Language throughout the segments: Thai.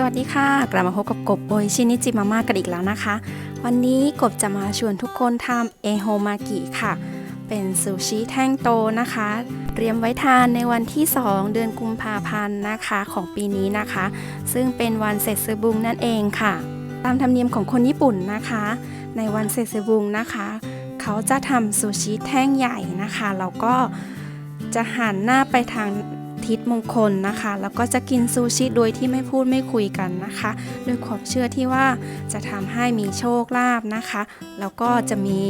สวัสดีค่ะ กลับมาพบกับกบโบยชินิจิมาม่ากันอีกแล้วนะคะ วันนี้กบจะมาชวนทุกคนทำเอโฮมากิค่ะ เป็นซูชิแท่งโตนะคะ เตรียมไว้ทานในวันที่ 2 เดือนกุมภาพันธ์นะคะของปีนี้นะคะ ซึ่งเป็นวันเซซึบุงนั่นเองค่ะ ตามธรรมเนียมของคนญี่ปุ่นนะคะ ในวันเซซึบุงนะคะ เขาจะทำซูชิแท่งใหญ่นะคะแล้วก็จะหันหน้าไปทาง ทิศมงคลนะคะ แล้วก็จะกินซูชิโดยที่ไม่พูดไม่คุยกันนะคะด้วยความเชื่อที่ว่าจะทำให้มีโชคลาภนะคะ แล้วก็จะมี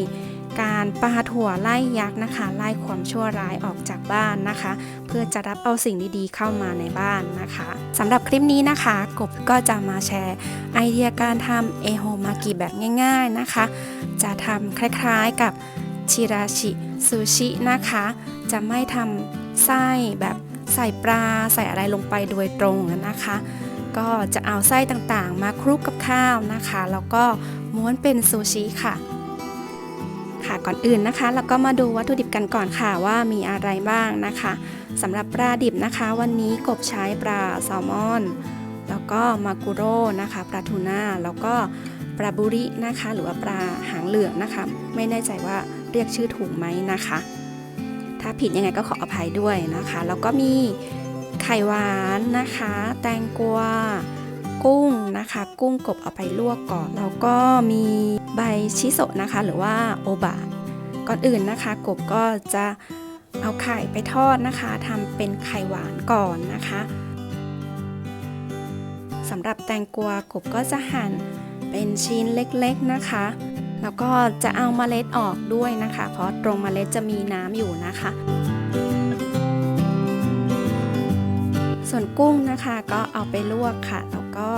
การปาถั่วไล่ยักษ์นะคะ ไล่ความชั่วร้ายออกจากบ้านนะคะ เพื่อจะรับเอาสิ่งดีๆเข้ามาในบ้านนะคะสำหรับคลิปนี้นะคะ กบก็จะมาแชร์ ไอเดียการทำเอโฮมากิแบบง่าย ๆนะคะ จะทำคล้ายๆกับชิราชิซูชินะคะ จะไม่ทำไส้แบบ ใส่ปลาใส่อะไรลงไปโดยตรงนะคะ ก็จะเอาไส้ต่างๆ มาคลุกกับข้าวนะคะ แล้วก็ม้วนเป็นซูชิค่ะ ค่ะก่อนอื่นนะคะเราก็มาดูวัตถุดิบกันก่อนค่ะว่ามีอะไรบ้างนะคะสำหรับปลาดิบนะคะ วันนี้กบใช้ปลาแซลมอน แล้วก็มากุโร่นะคะปลาทูน่าแล้วก็ปลาบุรินะคะ หรือว่าปลาหางเหลืองนะคะ ไม่แน่ใจว่าเรียกชื่อถูกไหมนะคะ ถ้าผิดยังไงก็ขออภัยด้วยนะคะ แล้วก็มีไข่หวานนะคะ แตงกวากุ้งนะคะ กุ้งกบเอาไปลวกก่อน แล้วก็มีใบชิโซะนะคะ หรือว่าโอบะก่อนอื่นนะคะ กบก็จะเอาไข่ไปทอดนะคะทำเป็นไข่หวานก่อนนะคะสำหรับแตงกวากบก็จะหั่นเป็นชิ้นเล็กๆนะคะ แล้วก็จะเอาเมล็ดออกด้วยนะคะ เพราะตรงเมล็ดจะมีน้ำอยู่นะคะ ส่วนกุ้งนะคะก็เอาไปลวกค่ะ แล้วก็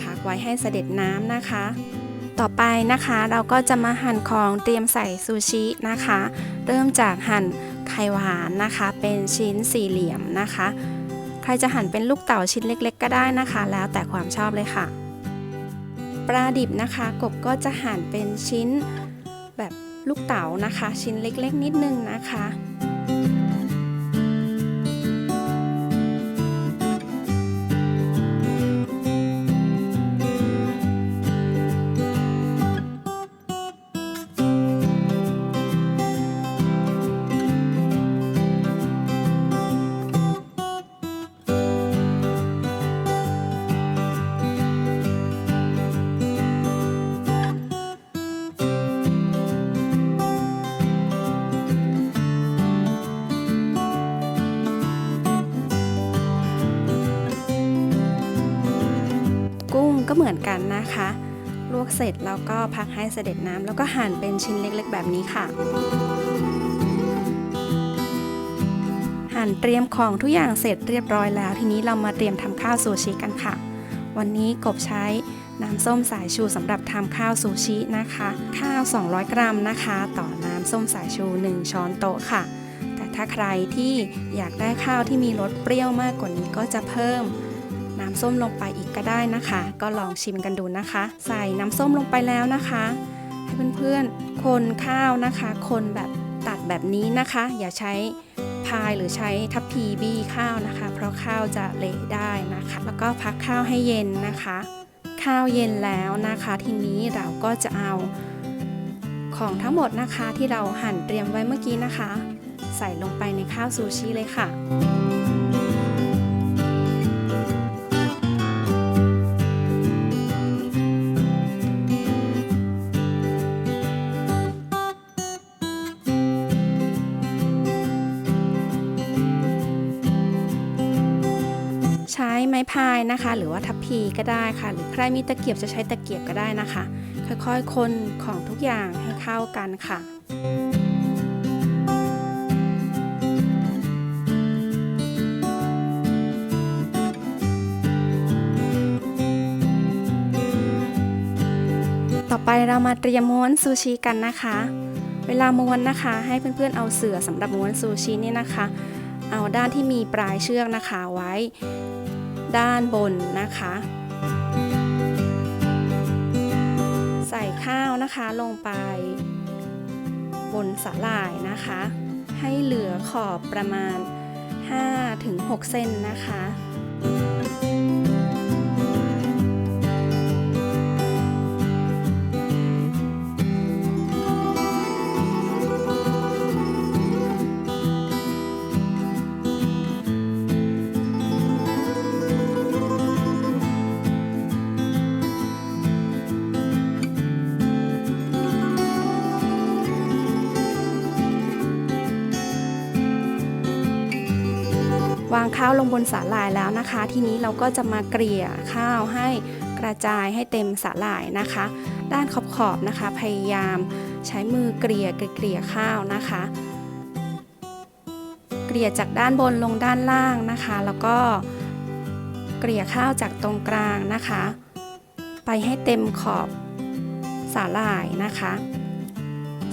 พักไว้ให้เสด็จน้ำนะคะ ต่อไปนะคะเราก็จะมาหั่นของเตรียมใส่ซูชินะคะ เริ่มจากหั่นไข่หวานนะคะ เป็นชิ้นสี่เหลี่ยมนะคะ ใครจะหั่นเป็นลูกเต๋าชิ้นเล็ก ๆ ก็ได้นะคะ แล้วแต่ความชอบเลยค่ะ ปลาดิบนะคะ กบก็จะหั่นเป็นชิ้นแบบลูกเต๋านะคะ ชิ้นเล็กๆ นิดนึงนะคะ เหมือนกันนะคะ ลวกเสร็จแล้วก็พักให้เสด็จน้ำแล้วก็หั่นเป็นชิ้นเล็กๆ แบบนี้ค่ะ หั่นเตรียมของทุกอย่างเสร็จเรียบร้อยแล้ว ทีนี้เรามาเตรียมทำข้าวซูชิกันค่ะ วันนี้กบใช้น้ำส้มสายชูสำหรับทำข้าวซูชินะคะ ข้าว 200 กรัมนะคะ ต่อน้ำส้มสายชู 1 ช้อนโต๊ะค่ะ แต่ถ้าใครที่อยากได้ข้าวที่มีรสเปรี้ยวมากกว่านี้ก็จะเพิ่ม น้ำส้มลงไปอีกก็ได้นะคะ ก็ลองชิมกันดูนะคะ ใส่น้ำส้มลงไปแล้วนะคะ ให้เพื่อนๆคนข้าวนะคะ คนแบบตัดแบบนี้นะคะ อย่าใช้พายหรือใช้ทัพพีบี้ข้าวนะคะ เพราะข้าวจะเละได้นะคะ แล้วก็พักข้าวให้เย็นนะคะ ข้าวเย็นแล้วนะคะ ทีนี้เราก็จะเอาของทั้งหมดนะคะที่เราหั่นเตรียมไว้เมื่อกี้นะคะ ใส่ลงไปในข้าวซูชิเลยค่ะ ไม้พายนะคะ หรือว่าทัพพีก็ได้ค่ะ หรือใครมีตะเกียบจะใช้ตะเกียบก็ได้นะคะ ค่อยๆ คนของทุกอย่างให้เข้ากันค่ะต่อไปเรามาเตรียมม้วนซูชิกันนะคะ เวลาม้วนนะคะ ให้เพื่อนๆเอาเสื่อสำหรับม้วนซูชินี่นะคะ เอาด้านที่มีปลายเชือกนะคะไว้ ด้านบนนะคะ ใส่ข้าวนะคะลงไป บนสาหร่ายนะคะ ให้เหลือขอบประมาณ 5-6 เซนนะคะ วางข้าวลงบนสาหร่ายแล้วนะคะ ทีนี้เราก็จะมาเกลี่ยข้าวให้กระจายให้เต็มสาหร่ายนะคะ ด้านขอบๆนะคะ พยายามใช้มือเกลี่ยเกลี่ยข้าวนะคะ เกลี่ยจากด้านบนลงด้านล่างนะคะ แล้วก็เกลี่ยข้าวจากตรงกลางนะคะ ไปให้เต็มขอบสาหร่ายนะคะ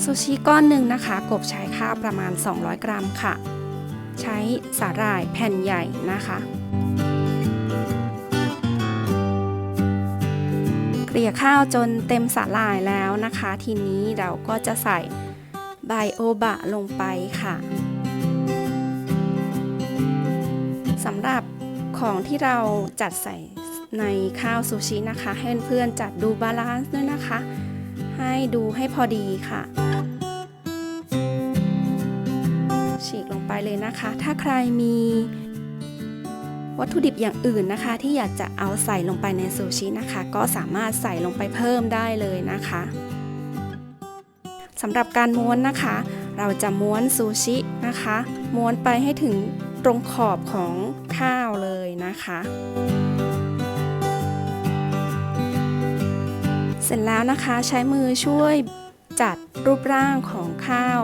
ซูชิก้อนหนึ่งนะคะ กบใช้ข้าวประมาณ 200 กรัมค่ะ ใช้สาหร่ายแผ่นใหญ่นะคะเกลี่ยข้าวจนเต็มสาหร่ายแล้วนะคะ ทีนี้เราก็จะใส่ไบโอบะลงไปค่ะสำหรับของที่เราจัดใส่ในข้าวซูชินะคะ ให้เพื่อนๆจัดดูบาลานซ์ด้วยนะคะ ให้ดูให้พอดีค่ะ ฉีกล ไปเลยนะคะ ถ้าใครมีวัตถุดิบอย่างอื่นนะคะ ที่อยากจะเอาใส่ลงไปในซูชินะคะ ก็สามารถใส่ลงไปเพิ่มได้เลยนะคะสำหรับการม้วนนะคะ เราจะม้วนซูชินะคะ ม้วนไปให้ถึงตรงขอบของข้าวเลยนะคะ เสร็จแล้วนะคะใช้มือช่วยจัดรูปร่างของข้าว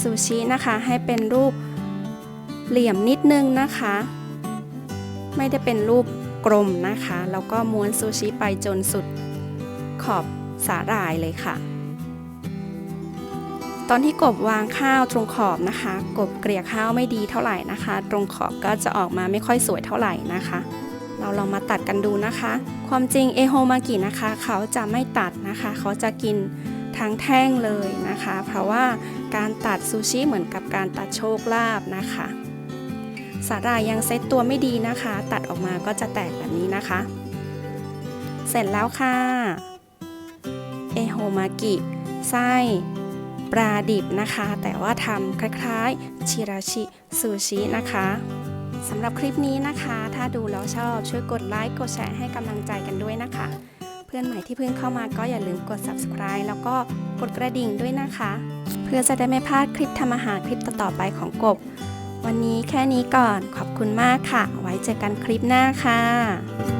ซูชินะคะ ให้เป็นรูป เหลี่ยมนิดนึงนะคะ ไม่ได้เป็นรูปกลมนะคะ แล้วก็ม้วนซูชิไปจนสุดขอบสาหร่ายเลยค่ะ ตอนที่กบวางข้าวตรงขอบนะคะ กบเกลี่ยข้าวไม่ดีเท่าไหร่นะคะ ตรงขอบก็จะออกมาไม่ค่อยสวยเท่าไหร่นะคะ เราลองมาตัดกันดูนะคะ ความจริงเอโฮมากินะคะ เขาจะไม่ตัดนะคะ เขาจะกินทั้งแท่งเลยนะคะ เพราะว่าการตัดซูชิเหมือนกับการตัดโชคลาภนะคะ สาหร่ายยังเซตตัวไม่ดีนะคะ ตัดออกมาก็จะแตกแบบนี้นะคะ เสร็จแล้วค่ะ เอโฮมากิไส้ปลาดิบนะคะ แต่ว่าทำคล้ายๆ ชิราชิซูชินะคะสำหรับคลิปนี้นะคะ ถ้าดูแล้วชอบช่วยกดไลค์กดแชร์ให้กำลังใจกันด้วยนะคะ เพื่อนใหม่ที่เพิ่งเข้ามาก็อย่าลืมกด subscribe แล้วก็กดกระดิ่งด้วยนะคะ เพื่อจะได้ไม่พลาดคลิปทำอาหารคลิปต่อๆไปของกบ วันนี้แค่นี้ก่อนขอบคุณมากค่ะ ไว้เจอกันคลิปหน้าค่ะ